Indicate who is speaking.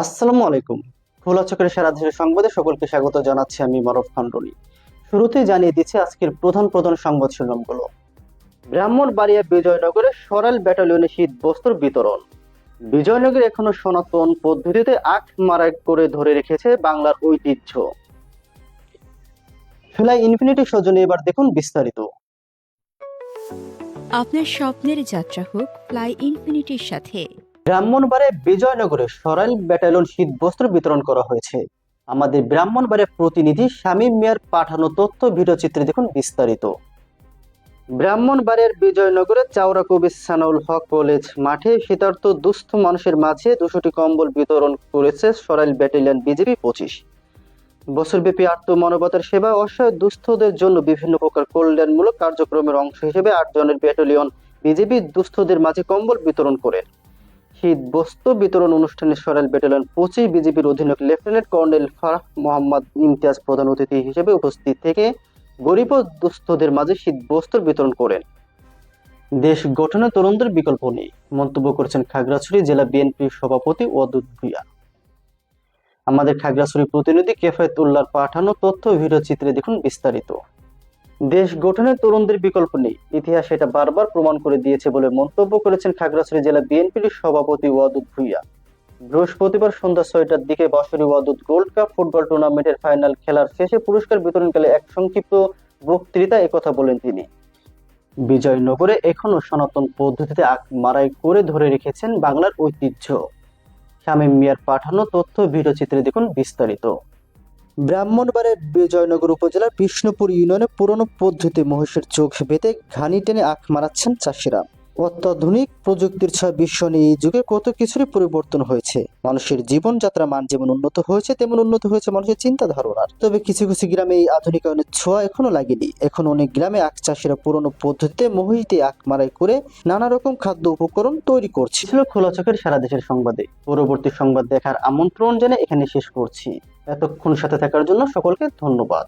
Speaker 1: আসসালামু আলাইকুম। খোলা চোখের সারা দেশের সংবাদে সকলকে স্বাগত জানাচ্ছি আমি মরফ খান রনি শুরুতেই জানিয়ে দিচ্ছি আজকের প্রধান প্রধান সংবাদ শিরোনামগুলো। ব্রাহ্মণবাড়িয়া বিজয়নগরে সরাল ব্যাটালিয়নে শীত বস্ত্র বিতরণ। বিজয়নগর এখনও সনাতন পদ্ধতিতে আখ মারাই করে ধরে রেখেছে বাংলার ঐতিহ্য। ফেলাই ইনফিনিটি সজনে এবার দেখুন বিস্তারিত।
Speaker 2: আপনার স্বপ্নের যাত্রা হোক, ফ্লাই ইনফিনিটির সাথে
Speaker 1: ব্রাহ্মণবাড়ে বিজয়নগরে সরাইল ব্যাটালিয়ন শীত বস্ত্র বিতরণ করা হয়েছে। আমাদের ব্রাহ্মণবাড়ির প্রতিনিধি শামীম মিয়ার পাঠানো তথ্য ভিডিও চিত্রে দেখুন বিস্তারিত। ব্রাহ্মণবাড়িয়ার বিজয়নগরে চাওড়া কবি সানাউল হক কলেজ মাঠে শীতার্থ দুস্থ মানুষের মাঝে দুশোটি কম্বল বিতরণ করেছে সরাইল ব্যাটালিয়ন বিজেপি পঁচিশ। বছরব্যাপী আত্ম মানবতার সেবা অসহায় দুস্থদের জন্য বিভিন্ন প্রকার কল্যাণমূলক কার্যক্রমের অংশ হিসেবে আটজনের ব্যাটালিয়ন বিজেপি দুস্থদের মাঝে কম্বল বিতরণ করে শীত বস্ত্র বিতরণ অনুষ্ঠানে সরাইল ব্যাটালিয়ন পঁচিশ বিজেপির অধীনক লেফটেন্যান্ট কর্নেল ফারাহ মোহাম্মদ ইমতিয়াজ প্রধান অতিথি হিসেবে উপস্থিত থেকে গরিব দুস্থদের মাঝে শীত বস্ত্র বিতরণ করেন। দেশ গঠনে তরুণদের বিকল্প নেই, মন্তব্য করেছেন খাগড়াছড়ি জেলা বিএনপির সভাপতি ওয়াদুদ ভুইয়া। আমাদের খাগড়াছড়ি প্রতিনিধি কেফায়েত উল্লাহর পাঠানো তথ্য, ভিডিও চিত্রে দেখুন বিস্তারিত। দেশ গঠনে তরুণদের বিকল্প নেই। ইতিহাস এটা বারবার প্রমাণ করে দিয়েছে বলে মন্তব্য করেছেন খাগড়াছড়ি জেলা বিএনপির সভাপতি ওয়াদুদ ভুইয়া। বৃহস্পতিবার সন্ধ্যা ছয়টার দিকে বছরী ওয়াদুদ গোল্ড কাপ ফুটবল টুর্নামেন্টের ফাইনাল খেলার শেষে পুরস্কার বিতরণকালে এক সংক্ষিপ্ত বক্তৃতা একথা বলেন তিনি। বিজয়নগরে এখনও সনাতন পদ্ধতিতে আখ মারাই করে ধরে রেখেছেন বাংলার ঐতিহ্য। শামীম মিয়ার পাঠানো তথ্য, ভিডিও চিত্রে দেখুন বিস্তারিত। ব্রাহ্মণবাড়িয়ার বিজয়নগর উপজেলার বিষ্ণুপুর ইউনিয়নে পুরনো পদ্ধতি মহিষের চোখ বেঁধে ঘানি টেনে আখ মারাচ্ছেন চাষিরা। অত্যাধুনিক প্রযুক্তির ছয় বিশ্ব নিয়ে এই যুগে কত কিছুরই পরিবর্তন হয়েছে। মানুষের জীবনযাত্রা মান যেমন উন্নত হয়েছে, তেমন উন্নত হয়েছে মানুষের চিন্তা ধারণার তবে কিছু কিছু গ্রামে এই আধুনিকায়নের ছোঁয়া এখনও লাগেনি। এখন অনেক গ্রামে আখ চাষিরা পুরনো পদ্ধতিতে মহিষ দিয়ে আখ মারাই করে নানা রকম খাদ্য উপকরণ তৈরি করছে। ছিল খোলা চোখের সারা দেশের সংবাদে। পরবর্তী সংবাদ দেখার আমন্ত্রণ জেনে এখানে শেষ করছি। এতক্ষণ সাথে থাকার জন্য সকলকে ধন্যবাদ।